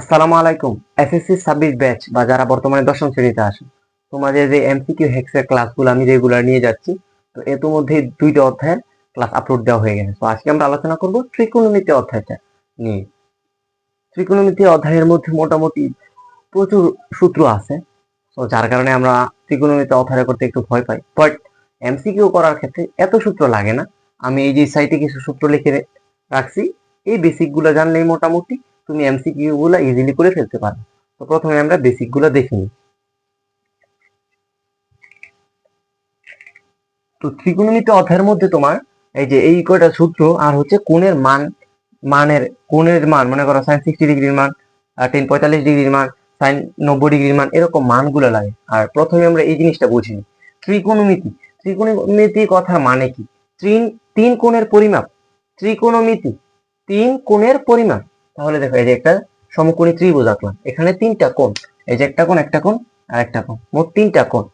আসসালামু আলাইকুম। এসএসসি ছাব্বিশ ব্যাচ বা যারা বর্তমানে দশম শ্রেণীতে আসে তোমাদের যে এমসিকিউ হেক্সের ক্লাসগুলো আমি রেগুলার নিয়ে যাচ্ছি, তো এর মধ্যে দুইটা অধ্যায়ের ক্লাস আপলোড দেওয়া হয়ে গেছে। তো আজকে আমরা আলোচনা করব ত্রিকোণমিতি অধ্যায়টা নিয়ে। ত্রিকোণমিতি অধ্যায়ের মধ্যে মোটামুটি প্রচুর সূত্র আছে, তো যার কারণে আমরা ত্রিকোণমিতি অধ্যায় করতে একটু ভয় পাই। বাট এমসিকিউ করার ক্ষেত্রে এত সূত্র লাগে না। আমি এই যে সাইটে কিছু সূত্র লিখে রাখছি, এই বেসিকগুলো জানলেই মোটামুটি তুমি এমসিকিউ গুলো ইজিলি করে ফেলতে পারো। তো প্রথমে আমরা বেসিকগুলো দেখে নিই। তো ত্রিকোণমিতি অধ্যায়ের মধ্যে তোমার এই যে এই কয়টা সূত্র আর হচ্ছে কোণের মান, মানের, কোণের মান, মনে করো সাইন সিক্সটি ডিগ্রির মান টেন পঁয়তাল্লিশ ডিগ্রির মান সাইন নব্বই ডিগ্রির মান, এরকম মানগুলো লাগে। আর প্রথমে আমরা এই জিনিসটা বুঝিনি ত্রিকোণমিতি। ত্রিকোণমিতি কথার মানে কি? তিন তিন কোণের পরিমাপ। ত্রিকোণমিতি। তিন কোণের পরিমাপ। তাহলে দেখো, এই যে একটা সমকোণী ত্রিভুজ আঁকলাম। এখানে তিনটা কোণ, এই যে একটা কোণ একটা কোণ, আর একটা কোণ, মোট তিনটা কোণ।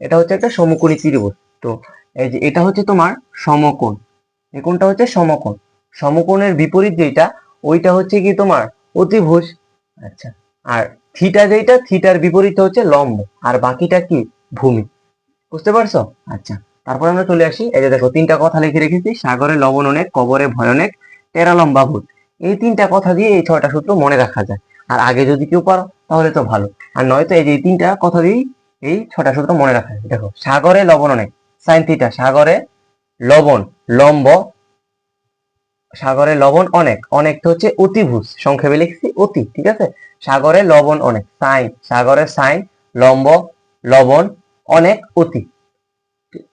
এটা হচ্ছে একটা সমকোণী ত্রিভুজ। তো এই যে এটা হচ্ছে তোমার সমকোণ। এই কোণটা হচ্ছে সমকোণ। সমকোণের বিপরীত যেটা ওইটা হচ্ছে কি তোমার অতিভুজ। আচ্ছা আর থিটা যেটা থিটার বিপরীত হচ্ছে লম্ব। আর বাকিটা কি? ভূমি। বুঝতে পারছ? আচ্ছা তারপর আমরা চলে আসি। এই যে দেখো, তিনটা কথা লিখে রেখেছি। সাগরে লবণ অনেক, কবরে ভয় অনেক টেরা লম্বা ভূত। এই তিনটা কথা দিয়ে এই ছয়টা সূত্র মনে রাখা যায়। আর আগে যদি কেউ পারো, তাহলে তো ভালো। আর নয়তো এই যে এই তিনটা কথা দিয়েই এই ছটা সূত্র মনে রাখা যায়। দেখো, সাগরে লবণ অনেক। সাইন থিটা সাগরে লবণ, লম্ব, সাগরে লবণ অনেক। অনেক হচ্ছে অতিভুজ। সংক্ষেপে লিখছি, অতি, ঠিক আছে? সাগরে লবণ অনেক। সাইন সাগরে সাইন লম্ব, লবণ অনেক, অতি।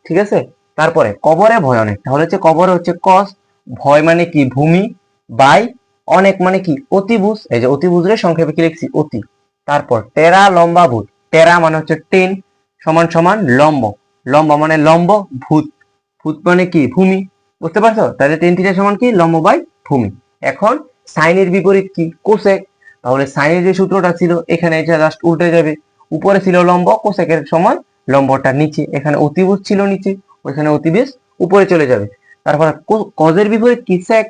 ঠিক আছে? তারপরে, কবরে ভয় অনেক। তাহলে হচ্ছে কবরে হচ্ছে কস ভয় মানে কি? ভূমি। বাই অনেক মানে কি? অতিভুজ। এই যে অতিভুজের সংক্ষেপে কি লিখছি? অতি। তারপর টেরা লম্বা ভূত। টেরা মানে হচ্ছে টেন সমান সমান লম্ব। লম্ব মানে লম্ব ভূত। ভূত মানে কি? ভূমি। বুঝতে পারছ? তাহলে টেন থিটা সমান কি? লম্ব বাই ভূমি। এখন সাইনের বিপরীত কি? কোসেক তাহলে সাইনের যে সূত্রটা ছিল, এখানে এটা জাস্ট উল্টে যাবে। উপরে ছিল লম্ব কোসেকের সমান লম্বটা নিচে। এখানে অতিভুজ ছিল নিচে, ওইখানে অতিবেশ উপরে চলে যাবে। তারপর কজের বিপরীত কি? স্যাক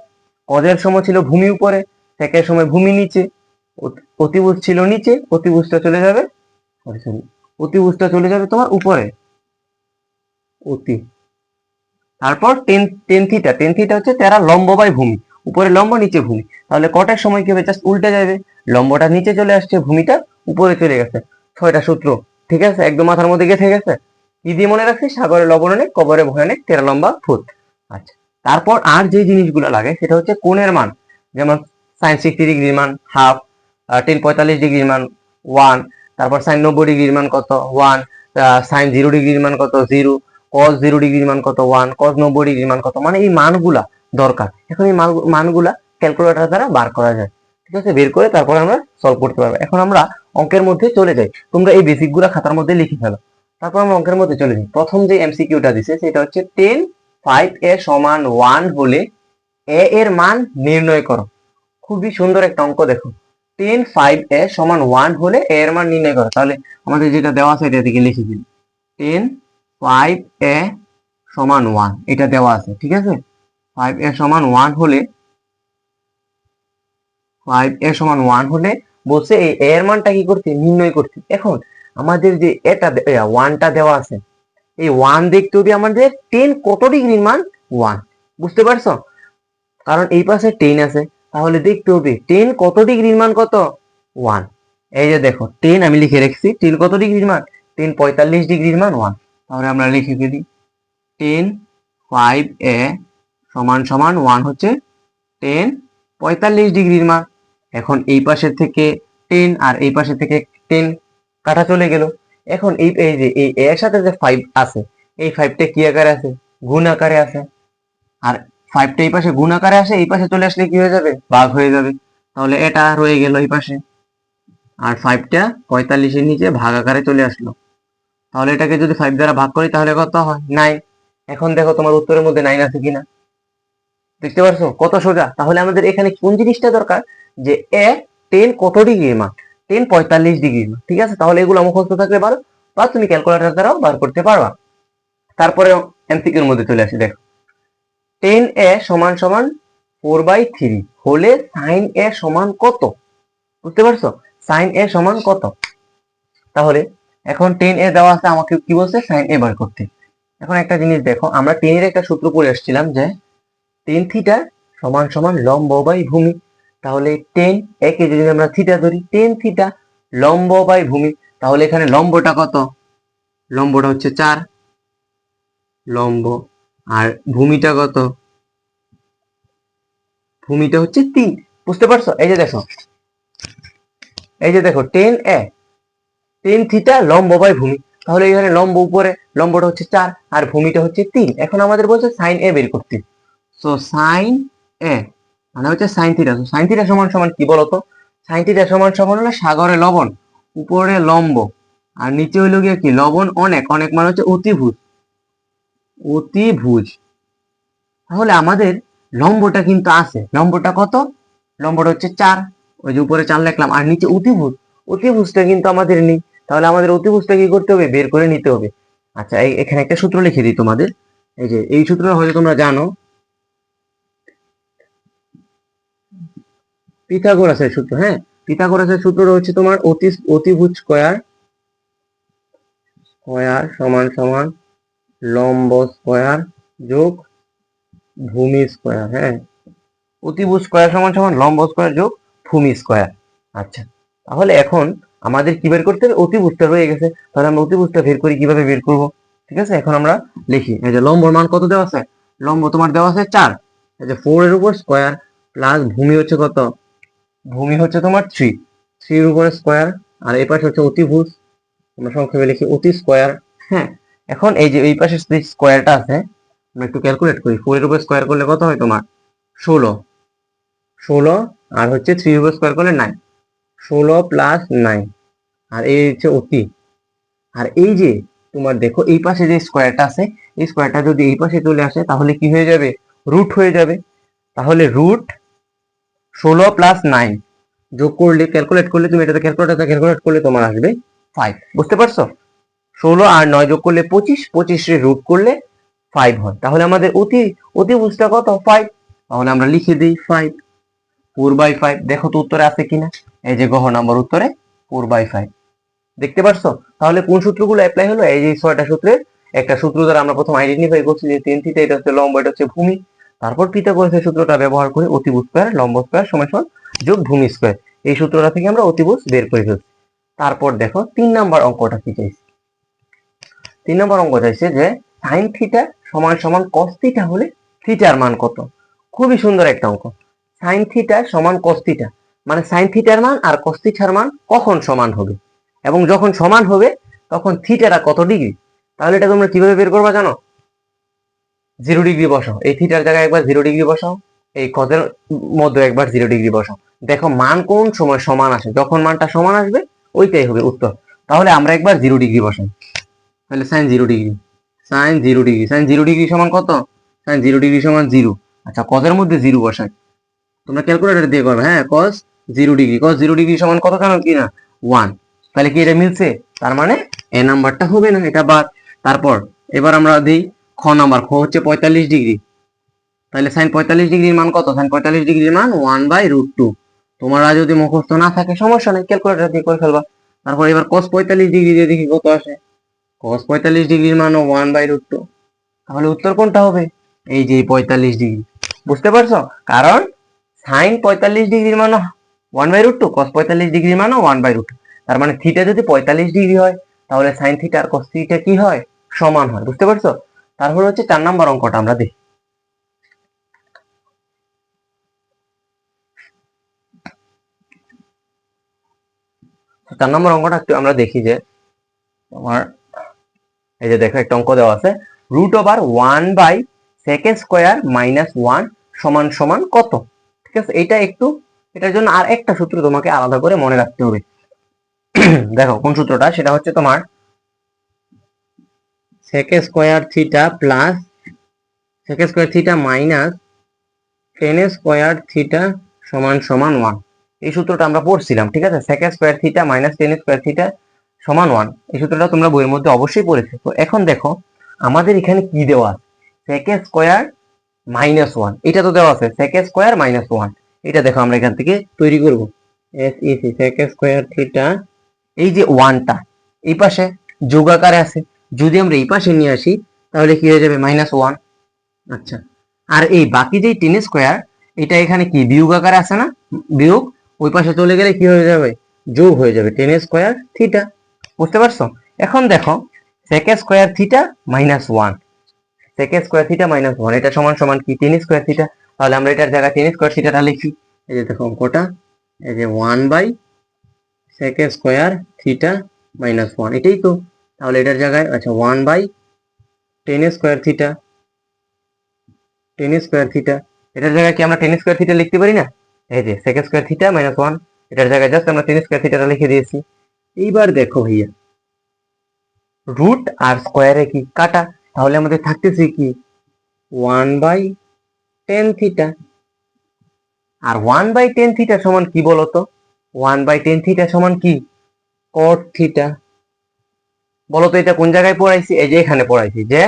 কজের সময় ছিল ভূমি উপরে সেকের সময় ভূমি নিচে, অতি- অতিভুজ ছিল নিচে, অতিভুজটা চলে যাবে অতিভুজটা চলে যাবে তোমার উপরে। অতি। তারপর tan tan theta tan theta হচ্ছে তেরা লম্ব বাই ভূমি, উপরে লম্ব, নিচে ভূমি। তাহলে কটার সময় কি হবে? জাস্ট উল্টে যাবে। লম্বটা নিচে চলে আসছে, ভূমিটা উপরে চলে গেছে। ছয়টা সূত্র, ঠিক আছে? একদম মাথার মধ্যে গেছে গেছে। কি দিয়ে মনে রাখছি সাগরে লবণ অনেক কবরে ভয় অনেক তেরা লম্বা ফুট। আচ্ছা। তারপর আর যে জিনিসগুলো লাগে, সেটা হচ্ছে কোণের মান। যেমন সাইন সিক্সটি ডিগ্রির মান হাফ টেন পঁয়তাল্লিশ ডিগ্রির মান ওয়ান তারপর সাইন নব্বই ডিগ্রির মান কত ওয়ান সাইন জিরো ডিগ্রির মান কত জিরো কস জিরো ডিগ্রির মান কত ওয়ান কস নব্বই ডিগ্রির মান কত মানে এই মানগুলা দরকার। এখন এই মান- মানগুলা ক্যালকুলেটর দ্বারা বার করা যায়। ঠিক আছে? বের করে তারপর আমরা সলভ করতে পারব। এখন আমরা অঙ্কের মধ্যে চলে যাই। তোমরা এই বেসিকগুলা খাতার মধ্যে লিখে ফেলো। তারপর আমরা অঙ্কের মধ্যে চলে যাই। প্রথম যে এমসিকিউটা দিছে, সেটা হচ্ছে টেন ফাইভ এ সমান ওয়ান হলে এ এর মান নির্ণয় করো। খুবই সুন্দর একটা অঙ্ক দেখো। টেন ফাইভ এ সমান ওয়ান হলে এ এর মান নির্ণয় করো। তাহলে আমাদের যেটা দেওয়া আছে এটা থেকে লিখে দিন টেন ফাইভ এ সমান ওয়ান এটা দেওয়া আছে, ঠিক আছে? ফাইভ এ সমান ওয়ান হলে ফাইভ এ সমান ওয়ান হলে বলছে এই এর মানটা কি করতে নির্ণয় করতে এখন আমাদের যে এটা ওয়ানটা দেওয়া আছে এই ওয়ান দেখতে হবে আমাদের টেন কত ডিগ্রির মান? ওয়ান বুঝতে পারছ? কারণ এই পাশে টেন আছে। তাহলে দেখতে হবে টেন কত ডিগ্রির মান কত? ওয়ান এই যে দেখো টেন আমি লিখে রেখেছি। টেন কত ডিগ্রির মান? টেন পঁয়তাল্লিশ ডিগ্রির মান ওয়ান তাহলে আমরা লিখে দিই। টেন ফাইভ এ সমান সমান ওয়ান হচ্ছে টেন পঁয়তাল্লিশ ডিগ্রির মান। এখন এই পাশের থেকে টেন আর এই পাশে থেকে টেন কাটা চলে গেল। এখন এই এই যে, এই, এর সাথে যে ফাইভ আছে, এই ফাইভটা কি আকারে আছে? গুণ আকারে আছে। আর ফাইভটা এই পাশে গুণ আকারে আসে, এই পাশে চলে আসলে কি হয়ে যাবে? ভাগ হয়ে যাবে। তাহলে এটা রয়ে গেল এই পাশে। আর ফাইভটা পঁয়তাল্লিশের নিচে ভাগ আকারে চলে আসলো। তাহলে এটাকে যদি ফাইভ দ্বারা ভাগ করি, তাহলে কত হয়? নাইন এখন দেখো তোমার উত্তরের মধ্যে নাইন আছে কিনা। দেখতে পারছ? কত সোজা। তাহলে আমাদের এখানে কোন জিনিসটা দরকার? যে এ টেন কত ডিগ্রির মান টেন পঁয়তাল্লিশ ডিগ্রি ঠিক আছে? তাহলে এগুলো মুখস্থ থাকলে পারো বা তুমি ক্যালকুলেটার দ্বারাও বার করতে পারবা। তারপরে এমসিকিউর মধ্যে চলে আসি, দেখো। টেন এ সমান সমান ফোর বাই থ্রি হলে সাইন এ সমান কত? বুঝতে পারছ? সাইন এ সমান কত? তাহলে এখন টেন এ দেওয়া আছে আমাকে কি বলছে? সাইন এ বার করতে। এখন একটা জিনিস দেখো, আমরা টেনের একটা সূত্র পড়ে আসছিলাম যে টেন থিটা সমান সমান লম্ব বাই ভূমি। তাহলে টেন একে যদি আমরা থিটা ধরি টেন থিটা লম্ব বাই ভূমি, তাহলে এখানে লম্বটা কত? লম্বটা হচ্ছে চার। লম্ব, আর ভূমিটা কত? ভূমিটা হচ্ছে তিন। বুঝতে পারছ? এই যে দেখো। এই যে দেখো টেন এ টেন থিটা লম্ব বাই ভূমি। তাহলে এখানে লম্ব উপরে, লম্বটা হচ্ছে চার, আর ভূমিটা হচ্ছে তিন। এখন আমাদের বলছে সাইন এ বের করতে। সো সাইন এ মানে হচ্ছে সাইন থিটা সমান সমান কি বলতো? সাইন থিটা সমান সমান হলো সাগরে লবণ, উপরে লম্ব, আর নিচে হইল গিয়ে কি? লবণ অনেক অনেক মানে হচ্ছে অতিভুজ। অতিভুজ। তাহলে আমাদের লম্বটা কিন্তু আছে। লম্বটা কত? লম্বটা হচ্ছে চার। ওই যে উপরে চার লিখলাম, আর নিচে অতিভুজ। অতিভুজটা কিন্তু আমাদের নেই। তাহলে আমাদের অতিভুজটা কি করতে হবে? বের করে নিতে হবে। আচ্ছা এখানে একটা সূত্র লিখে দিই তোমাদের। এই যে, এই সূত্রটা হয়তো তোমরা জানো। পিথাগোরাসের সূত্র হ্যাঁ? পিথাগোরাসের সূত্রটা হচ্ছে তোমার অতি, অতিভুজ স্কয়ার স্কয়ার সমান সমান লম্ব স্কয়ার যোগ ভূমি স্কয়ার হ্যাঁ? অতিভুজ স্কয়ার সমান সমান লম্ব স্কয়ার যোগ ভূমি স্কয়ার। আচ্ছা তাহলে এখন আমাদের কি বের করতে হবে? অতিভুজটা রয়ে গেছে। তাহলে আমরা অতিভুজটা বের করি, কীভাবে বের করব? ঠিক আছে? এখন আমরা লিখি। এই যে লম্বর মান কত দেওয়া আছে? লম্ব তোমার দেওয়া আছে চার। এই যে ফোর এর উপর স্কোয়ার প্লাস ভূমি হচ্ছে কত? ভূমি হচ্ছে তোমার থ্রি থ্রির উপরে স্কোয়ার আর এই পাশে হচ্ছে অতিভুজ। আমরা সংক্ষেপে লিখি অতি স্কোয়ার হ্যাঁ? এখন এই যে এই পাশে যে স্কয়ারটা আছে, আমরা একটু ক্যালকুলেট করি। ফোর এর উপর স্কয়ার করলে কত হয় তোমার? ষোলো। ষোলো, আর হচ্ছে থ্রি উপর স্কোয়ার করলে নাইন ষোলো প্লাস নাইন আর এই হচ্ছে অতি। আর এই যে তোমার দেখো, এই পাশে যে স্কোয়ারটা আছে, এই স্কোয়ারটা যদি এই পাশে চলে আসে, তাহলে কি হয়ে যাবে? রুট হয়ে যাবে। তাহলে রুট ষোলো প্লাস নাইন যোগ করলে ক্যালকুলেট করলে তুমি এটাতে ক্যালকুলেটারতে ক্যালকুলেট করলে তোমার আসবে ফাইভ বুঝতে পারছ? ষোলো আর নয় যোগ করলে পঁচিশ, পঁচিশে রুট করলে ফাইভ হয়। তাহলে আমাদের অতি অতিভুজটা কত? ফাইভ তাহলে আমরা লিখে দিই ফাইভ ফোর বাই ফাইভ দেখো তো উত্তরে আছে কিনা? এই যে গহ নাম্বার উত্তরে ফোর বাই ফাইভ দেখতে পারছ? তাহলে কোন সূত্রগুলো অ্যাপ্লাই হলো? এই যে ছয়টা সূত্রের একটা সূত্র দ্বারা আমরা প্রথম আইডেন্টিফাই করছি যে তিন থিটা এটা হচ্ছে লম্ব, এটা হচ্ছে ভূমি। তারপর পিথাগোরাসের সূত্রটা ব্যবহার করে অতিভুজ স্কয়ার লম্ব স্কয়ার সমান সমান যোগ ভূমি স্কয়ার এই সূত্রটা থেকে আমরা অতিভুজ বের করে ফেলছি। তারপর দেখো, তিন নাম্বার অঙ্কটা কি চাইছে? তিন নম্বর অঙ্ক চাইছে যে সাইন থিটা সমান সমান কস থিটা হলে থিটার মান কত? খুবই সুন্দর একটা অঙ্ক। সাইন থিটা সমান কস থিটা মানে সাইন থিটার মান আর কস থিটার মান কখন সমান হবে? এবং যখন সমান হবে, তখন থিটাটা কত ডিগ্রি তাহলে এটা তোমরা কীভাবে বের করবা জানো? জিরো ডিগ্রি বসাও। এই থিটার জায়গায় একবার জিরো ডিগ্রি বসাও, এই কজের মধ্যে একবার জিরো ডিগ্রি বসাও। দেখো মান কোন সময় সমান আসে, যখন মানটা সমান আসবে, ওইটাই হবে উত্তর। তাহলে আমরা একবার জিরো ডিগ্রি বসাই। তাহলে sine zero degree sine zero degree sine zero degree সমান কত? সাইন জিরো ডিগ্রি সমান জিরো আচ্ছা কদের মধ্যে জিরো বসাই। তোমরা ক্যালকুলেটর দিয়ে করবে হ্যাঁ cos zero degree cos zero degree সমান কত কেন? কি না? ওয়ান তাহলে কি এটা মিলছে? তার মানে এ নাম্বারটা হবে না, এটা বাদ তারপর, এবার আমরা দিই খ নাম্বার, খ হচ্ছে পঁয়তাল্লিশ ডিগ্রি। তাহলে সাইন পঁয়তাল্লিশ ডিগ্রির মান কত? সাইন পঁয়তাল্লিশ ডিগ্রির মান ওয়ান বাই রুট টু তোমরা যদি মুখস্থ না থাকে, সমস্যা নেই ক্যালকুলেটর দিয়ে করে ফেলবা। তারপর এবার কস পঁয়তাল্লিশ ডিগ্রি দিয়ে দেখি কত আসে। কস পঁয়তাল্লিশ ডিগ্রির মান ওয়ান বাই রুট টু তাহলে উত্তর কোনটা হবে? এই যে পঁয়তাল্লিশ ডিগ্রি। বুঝতে পারছ? কারণ সাইন পঁয়তাল্লিশ ডিগ্রির মান one by root two cos পঁয়তাল্লিশ ডিগ্রির মান ওয়ান বাই রুট তার মানে থিটা যদি পঁয়তাল্লিশ ডিগ্রি হয়, তাহলে সাইন থিটা আর কস থিটা কি হয়? সমান হয়। বুঝতে পারছ? তারপর হচ্ছে চার নাম্বার অঙ্কটা আমরা দেখি। চার নম্বর অঙ্কটা একটু আমরা দেখি যে তোমার, এই যে দেখো একটা অঙ্ক দেওয়া আছে root over one by second square minus one সমান সমান কত? ঠিক আছে এটা একটু, এটার জন্য আর একটা সূত্র তোমাকে আলাদা করে মনে রাখতে হবে। দেখো কোন সূত্রটা? সেটা হচ্ছে তোমার second square theta plus second square theta minus tan square theta সমান সমান ওয়ান এই সূত্রটা আমরা পড়ছিলাম, ঠিক আছে? Second square theta minus tan square theta সমান ওয়ান এই সূত্রটা তোমরা বইয়ের মধ্যে অবশ্যই পড়েছো। তো এখন দেখো, আমাদের এখানে কি দেওয়া আছে? সেকেন্ড স্কোয়ার মাইনাস ওয়ান এটা তো দেওয়া আছে সেকেন্ড স্কোয়ার মাইনাস ওয়ান এটা দেখো আমরা এখান থেকে তৈরি করব। S E C sec square theta এই যে ওয়ানটা এই পাশে যোগ আকারে আছে। যদি আমরা এই পাশে নিয়ে আসি, তাহলে কি হয়ে যাবে? মাইনাস ওয়ান আচ্ছা। আর এই বাকি যে টেন স্কোয়ার এটা এখানে কি বিয়োগ আকারে আছে না? বিয়োগ। ওই পাশে চলে গেলে কি হয়ে যাবে? যোগ হয়ে যাবে টেন স্কোয়ার থিটা বুঝতে পারছ? এখন দেখো, sec square theta minus one sec square theta minus one এটা সমান সমান কি? টেন স্কোয়ার থিটা তাহলে আমরা এটার জায়গায় টেন স্কোয়ার থিটাটা লিখি। এই যে দেখো অঙ্কটা। এই যে one by sec square theta minus one এটাই তো তাহলে এটার জায়গায় আচ্ছা one by tan square theta tan square theta এটার জায়গায় কি আমরা টেন স্কোয়ার থিটা লিখতে পারি না? এই যে, sec square theta minus one এটার জায়গায় জাস্ট আমরা টেন স্কোয়ার থিটাটা লিখে দিয়েছি। এইবার দেখো ভাইয়া রুট আর স্কোয়ারে কি কাটা? তাহলে আমাদের থাকতেছে কি? ওয়ান বাই টেন থিটা আর ওয়ান বাই টেন থিটা সমান কি বলতো? ওয়ান বাই টেন থিটা সমান কি? কট থিটা বলতো এটা কোন জায়গায় পড়াইছি? এই যে এখানে পড়াইছি যে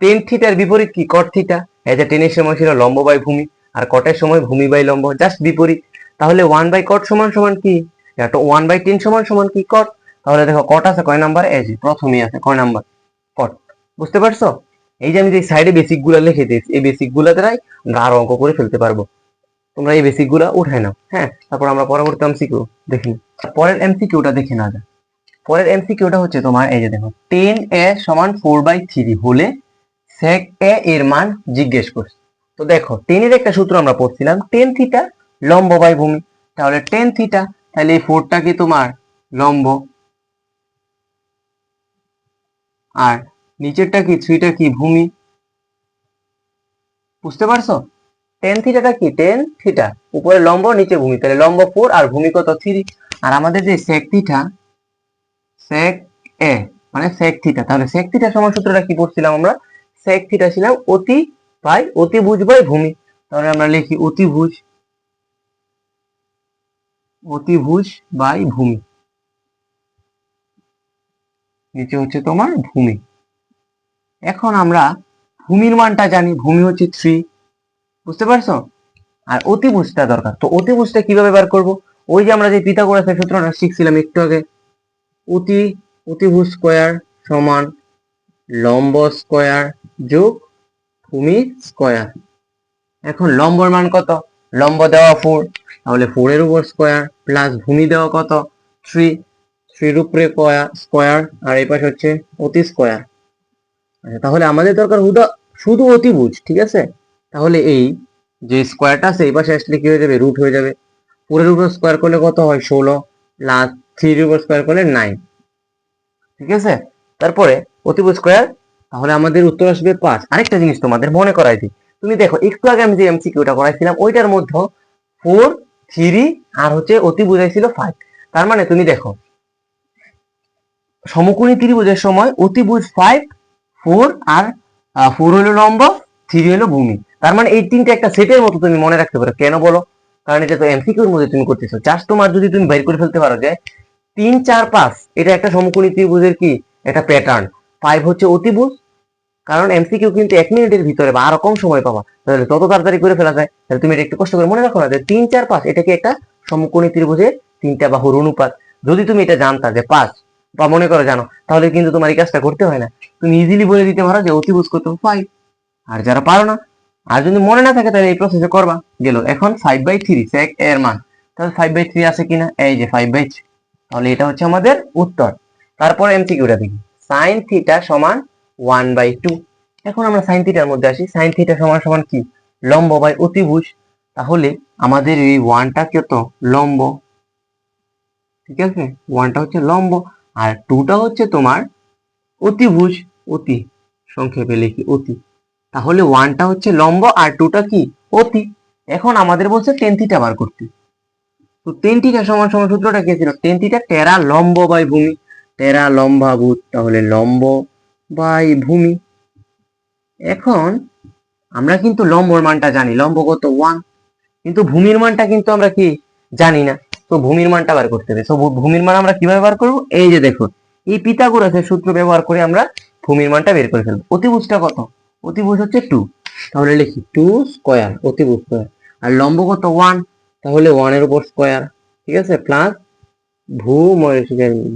টেন থিটার বিপরীত কি? কট থিটা এই যে টেনের সময় ছিল লম্ব বাই ভূমি আর কটের সময় ভূমি বাই লম্ব জাস্ট বিপরীত। তাহলে ওয়ান বাই কট সমান সমান কি? ওয়ান বাই টেন সমান সমান কি? কট তাহলে দেখো কট আছে কয় নাম্বার? এই যে প্রথমেই আছে কয় নাম্বার? কট বুঝতে পারছ? এই যে আমি যে সাইডে বেসিকগুলা লিখে দিয়েছি, এই বেসিকগুলা দ্বারাই আরও অঙ্ক করে ফেলতে পারব। তোমরা এই বেসিকগুলা উঠায় নাও হ্যাঁ? তারপর আমরা পরবর্তী এমসিকিউ দেখি পরের এমসিকিউটা দেখে না যা পরের এমসিকিউটা হচ্ছে তোমার, এই যে দেখো টেন এ সমান ফোর বাই থ্রি হলে সেক এ এর মান জিজ্ঞেস করছে। তো দেখো টেনের একটা সূত্র আমরা পড়ছিলাম টেন থিটা লম্ব বাই ভূমি তাহলে টেন থিটা তাহলে এই ফোরটা কি তোমার? লম্ব। আর নিচেরটা কি থ্রিটা কি, ভূমি? বুঝতে পারছ? টেন থিটাটা কি টেন থিটা উপরে লম্ব, নিচে ভূমি। তাহলে লম্ব ফোর আর ভূমি কত থ্রি আর আমাদের যে সেক থিটা সেক এ মানে সেক থিটা তাহলে সেক থিটা সমান সূত্রটা কি পড়ছিলাম আমরা? সেক থিটা ছিলাম অতি বাই অতিভুজ বাই ভূমি। তাহলে আমরা লিখি অতিভুজ অতিভুজ বাই ভূমি। নিচে হচ্ছে তোমার ভূমি। এখন আমরা ভূমির মানটা জানি, ভূমি হচ্ছে থ্রি বুঝতে পারছ? আর অতিভুজটা দরকার। তো অতিভুজটা কীভাবে বার করব? ওই যে আমরা যে পিথাগোরাসের সূত্রটা শিখছিলাম একটু আগে অতি অতিভুজ স্কোয়ার সমান লম্ব স্কোয়ার যোগ ভূমি স্কোয়ার। এখন লম্বর মান কত? লম্ব দেওয়া ফোর তাহলে ফোরের উপর স্কোয়ার প্লাস ভূমি দেওয়া কত? থ্রি থ্রির উপরে স্কোয়ার, আর এই পাশে হচ্ছে অতি স্কোয়ার। আচ্ছা তাহলে আমাদের দরকার হুদা শুধু অতিভুজ, ঠিক আছে? তাহলে এই যে স্কোয়ারটা আছে, এই পাশে আসলে কি হয়ে যাবে? রুট হয়ে যাবে। ফোরের উপর স্কোয়ার করলে কত হয়? ষোলো প্লাস থ্রির উপর স্কোয়ার করলে নাইন ঠিক আছে? তারপরে অতিভুজ স্কোয়ার তাহলে আমাদের উত্তর আসবে পাঁচ। আরেকটা জিনিস তোমাদের মনে করাই দিই। তুমি দেখো, একটু আগে আমি যে এমসিকিউটা করাইছিলাম ওইটার মধ্যে ফোর থ্রি আর হচ্ছে অতি বুঝাইছিল ফাইভ তার মানে তুমি দেখো, সমকোণী ত্রিভুজের সময় অতিভুজ ফাইভ ফোর আর ফোর হলো লম্ব থ্রি হলো ভূমি। তার মানে এই তিনটা একটা সেটের মতো তুমি মনে রাখতে পারো। কেন বলো? কারণ এটা তো এমসিকিউর মধ্যে তুমি করতেছো। জাস্ট তোমার যদি তুমি বের করে ফেলতে পারো যে তিন, চার, পাঁচ, এটা একটা সমকোণী ত্রিভুজের কি? একটা প্যাটার্ন ফাইভ হচ্ছে অতিভুজ, কারণ এমসিকিউ কিন্তু এক মিনিটের ভিতরে বা আরও কম সময় পাবা। তাহলে তত তাড়াতাড়ি করে ফেলা যায়, তাহলে তুমি এটা একটু কষ্ট করে মনে রাখো না যে তিন, চার, পাঁচ, এটা কি একটা সমকোণী ত্রিভুজের তিনটা বাহুর অনুপাত। যদি তুমি এটা জানতা যে পাঁচ, বা মনে করো জানো, তাহলে কিন্তু তোমার এই কাজটা করতে হয় না। তুমি ইজিলি বলে দিতে পারো যে অতিভুজ করতে ফাইভ আর যারা পারো না, আর যদি মনে না থাকে তাহলে এই প্রসেসে করবা। গেল এখন ফাইভ বাই থ্রি এর মান। তাহলে ফাইভ বাই থ্রি আছে কিনা? এই যে ফাইভ বাই থ্রি তাহলে এটা হচ্ছে আমাদের উত্তর। তারপর এমসিকিউটা দেখি। সাইন থিটা সমান ওয়ান বাই টু এখন আমরা সাইন থিটার মধ্যে আসি। সাইন থিটা সমান সমান কি? লম্ব বাই অতিভুজ। তাহলে আমাদের এই ওয়ানটা কত? লম্ব। ঠিক আছে? ওয়ানটা হচ্ছে লম্ব। আর টুটা হচ্ছে তোমার অতিভুজ। অতি। সংক্ষেপে লিখি, অতি। তাহলে ওয়ানটা হচ্ছে লম্ব আর টুটা কি? অতি। এখন আমাদের বলছে টেন থিটা বার করতে। তো টেন থিটা সমান সমান সূত্রটা কি ছিল? টেন থিটা টেরা লম্ব বাই ভূমি। টেরা লম্বাভূত তাহলে লম্ব বাই ভূমি। এখন আমরা কিন্তু লম্বর মানটা জানি। লম্ব কত? ওয়ান কিন্তু ভূমির মানটা কিন্তু আমরা কি জানি না। তো ভূমির মানটা বার করতে হবে। তো ভূমির মান আমরা কীভাবে বার করব? এই যে দেখো এই পিতাগোরাসের সূত্র ব্যবহার করে আমরা ভূমির মানটা বের করে ফেলব। অতিভুজটা কত? অতিভুজ হচ্ছে টু তাহলে লিখি টু স্কোয়ার অতিভুজ স্কোয়ার আর লম্ব কত? ওয়ান তাহলে ওয়ানের উপর স্কোয়ার ঠিক আছে? প্লাস ভূ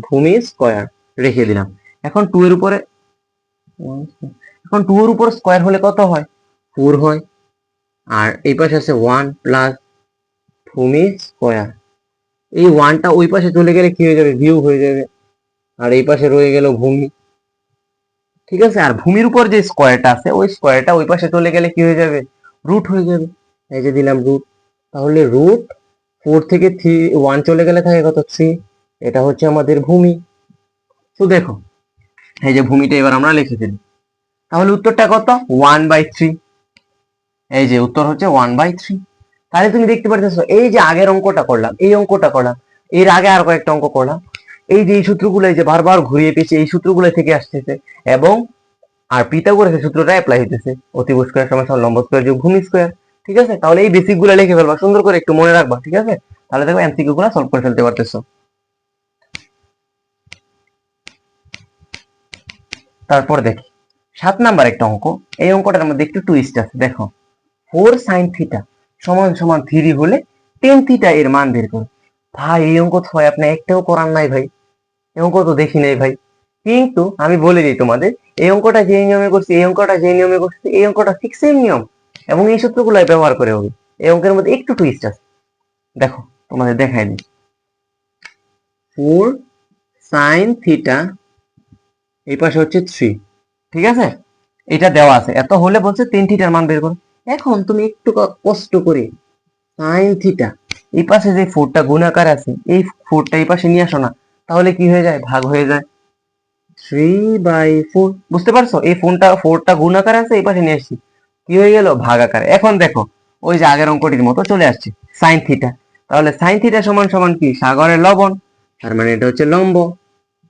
ভূমি স্কোয়ার রেখে দিলাম। এখন টু এর উপরে এখন টু এর উপর স্কোয়ার হলে কত হয়? ফোর হয়। আর এই পাশে আছে ওয়ান প্লাস ভূমি স্কোয়ার এই ওয়ানটা ওই পাশে চলে গেলে কি হয়ে যাবে? ভিউ হয়ে যাবে। আর এই পাশে রয়ে গেল ভূমি। ঠিক আছে? আর ভূমির উপর যে স্কয়ারটা আছে, ওই স্কোয়ারটা ওই পাশে চলে গেলে কি হয়ে যাবে? রুট হয়ে যাবে। এই যে দিলাম রুট তাহলে রুট ফোর থেকে থ্রি ওয়ান চলে গেলে থাকে কত? থ্রি এটা হচ্ছে আমাদের ভূমি। তো দেখো, এই যে ভূমিটা এবার আমরা লিখে দিই তাহলে উত্তরটা কত? ওয়ান বাই থ্রি এই যে উত্তর হচ্ছে ওয়ান বাই থ্রি তাহলে তুমি দেখতে পারতেছো, এই যে আগের অঙ্কটা করলাম, এই অঙ্কটা করলাম, এর আগে আর কয়েকটা অঙ্ক করলাম। এই যে এই সূত্রগুলো যে বারবার ঘুরিয়ে পেয়েছে, এই সূত্রগুলো থেকে আসতেছে এবং আর পিতাগোরাসের সূত্রটা অ্যাপ্লাই হইতেছে। অতিভুজ স্কয়ার সমান লম্ব স্কয়ার যোগ ভূমি স্কয়ার ঠিক আছে? তাহলে এই বেসিকগুলো লিখে ফেলবা, সুন্দর করে একটু মনে রাখবা, ঠিক আছে? তাহলে দেখো এমসিকিউ গুলো সলভ করে ফেলতে পারতেছো। তারপর দেখি, সাত নাম্বার একটা অঙ্ক, এই অঙ্কটার মধ্যে একটু টুইস্ট আছে, দেখো। ফোর সাইন থিটা সমান সমান থ্রি হলে টেন থিটা এর মান বের করো। ভাই, এই অঙ্ক হয়, আপনি একটাও করার নাই ভাই। এই অঙ্ক তো দেখি নাই ভাই। কিন্তু আমি বলে দিই তোমাদের, এই অঙ্কটা যে নিয়মে করছি, এই অঙ্কটা যে নিয়মে করছি, এই অঙ্কটা ঠিক সেম নিয়ম। এবং এই সূত্রগুলো ব্যবহার করে হবে। এই অঙ্কের মধ্যে একটু টুইস্ট আছে। দেখো, তোমাদের দেখাই দিই। ফোর সাইন থিটা এই পাশে হচ্ছে থ্রি ঠিক আছে? এটা দেওয়া আছে। এত হলে বলছে তিন থিটার মান বের করো। এখন তুমি একটু কষ্ট করে সাইন থিটা এই পাশে যে ফোরটা গুণাকার আছে, এই ফোরটা এই পাশে নিয়ে আসো না। তাহলে কি হয়ে যায়? ভাগ হয়ে যায়। থ্রি বাই ফোর বুঝতে পারছ? এই ফোনটা ফোরটা গুণাকার আছে, এই পাশে নিয়ে আসছি। কি হয়ে গেল? ভাগ আকারে। এখন দেখো, ওই যে আগের অঙ্কটির মতো চলে আসছে সাইন থিটা তাহলে সাইন থিটা সমান সমান কি? সাগরের লবণ। তার মানে এটা হচ্ছে লম্ব।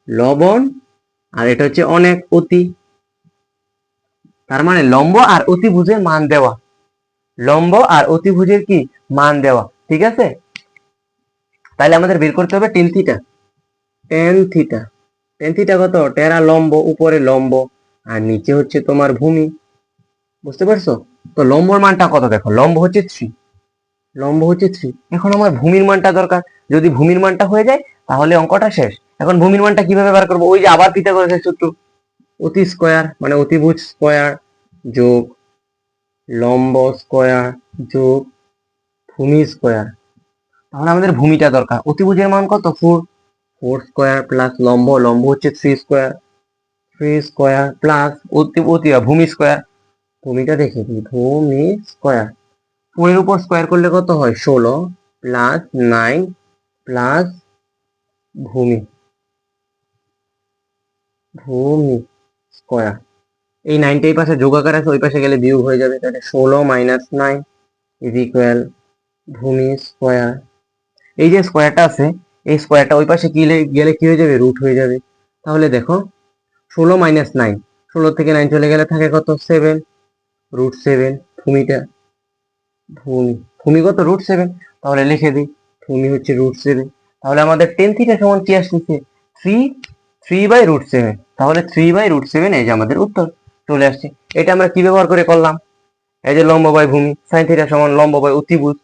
লবণ, আর এটা হচ্ছে অনেক অতি। তার মানে লম্ব আর অতিভুজের মান দেওয়া। লম্ব আর অতিভুজের কি? মান দেওয়া। ঠিক আছে? তাহলে আমাদের বের করতে হবে tan theta tan theta tan theta কত? টেরা লম্ব, উপরে লম্ব। আর নিচে হচ্ছে তোমার ভূমি। বুঝতে পারছ? তো লম্বর মানটা কত দেখো? লম্ব হচ্ছে থ্রি লম্ব হচ্ছে থ্রি এখন আমার ভূমির মানটা দরকার। যদি ভূমির মানটা হয়ে যায়, তাহলে অঙ্কটা শেষ। এখন ভূমির মানটা কীভাবে বার করব? ওই যে আবার পিতা করেছে সূত্র। অতি স্কয়ার মানে অতিভুজ স্কোয়ার যোগ লম্ব স্কয়ার যোগ ভূমি স্কোয়ার তাহলে আমাদের ভূমিটা দরকার। অতিভুজের মান কত? ফোর ফোর স্কোয়ার প্লাস লম্ব। লম্ব হচ্ছে three square three square plus অতি অতি ভূমি স্কয়ার ভূমিটা দেখে দিই ভূমি স্কয়ার ফোরের উপর স্কোয়ার করলে কত হয়? ষোলো প্লাস নাইন প্লাস ভূমি। ভূমি স্কোয়ার এই নাইনটা এই পাশে যোগাকার আছে, ওই পাশে গেলে বিয়োগ হয়ে যাবে। তাহলে ষোলো মাইনাস নাইন ইজ ইকুয়াল ভূমি স্কোয়ার এই যে স্কোয়ারটা আছে, এই স্কোয়ারটা ওই পাশে গেলে গেলে কি হয়ে যাবে? রুট হয়ে যাবে। তাহলে দেখো, ষোলো মাইনাস নাইন ষোলো থেকে নাইন চলে গেলে থাকে কত? সেভেন রুট সেভেন ভূমিটা ভূমি ভূমি কত রুট সেভেন তাহলে লিখে দিই, ভূমি হচ্ছে রুট সেভেন তাহলে আমাদের টেন থিটা সমান কি আসতেছে three three by root seven তাহলে থ্রি বাই রুট সেভেন এই যে আমাদের উত্তর চলে আসছে। এটা আমরা কি ব্যবহার করে করলাম? এই যে লম্ব বাই ভূমি সাইন থিটা সমান লম্ব বাই অতিভুজ।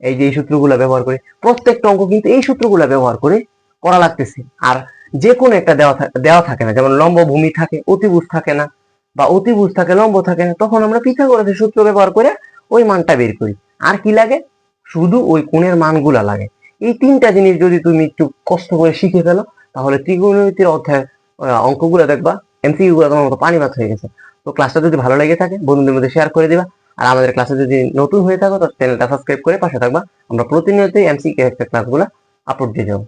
এই যে এই সূত্রগুলো ব্যবহার করে, প্রত্যেকটা অঙ্ক কিন্তু এই সূত্রগুলো ব্যবহার করে করা লাগতেছে। আর যে কোনো একটা দেওয়া দেওয়া থাকে না, যেমন লম্ব ভূমি থাকে, অতিভুজ থাকে না। বা অতিভুজ থাকে, লম্ব থাকে না, তখন আমরা পিথাগোরাসের সূত্র ব্যবহার করে ওই মানটা বের করি। আর কি লাগে? শুধু ওই কোণের মানগুলা লাগে। এই তিনটা জিনিস যদি তুমি একটু কষ্ট করে শিখে ফেলো, তাহলে ত্রিকোণমিতির অধ্যায় অঙ্কগুলো দেখবা এমসিকিউ গুলো তোমার মতো পানি ভাত হয়ে গেছে। তো ক্লাসটা যদি ভালো লেগে থাকে, বন্ধুদের মধ্যে শেয়ার করে দিবা। আর আমাদের ক্লাসে যদি নতুন হয়ে থাকো, তো চ্যানেলটা সাবস্ক্রাইব করে পাশে থাকবা। আমরা প্রতিনিয়তই এমসিকিউ ক্লাসগুলো আপলোড দিয়ে যাব।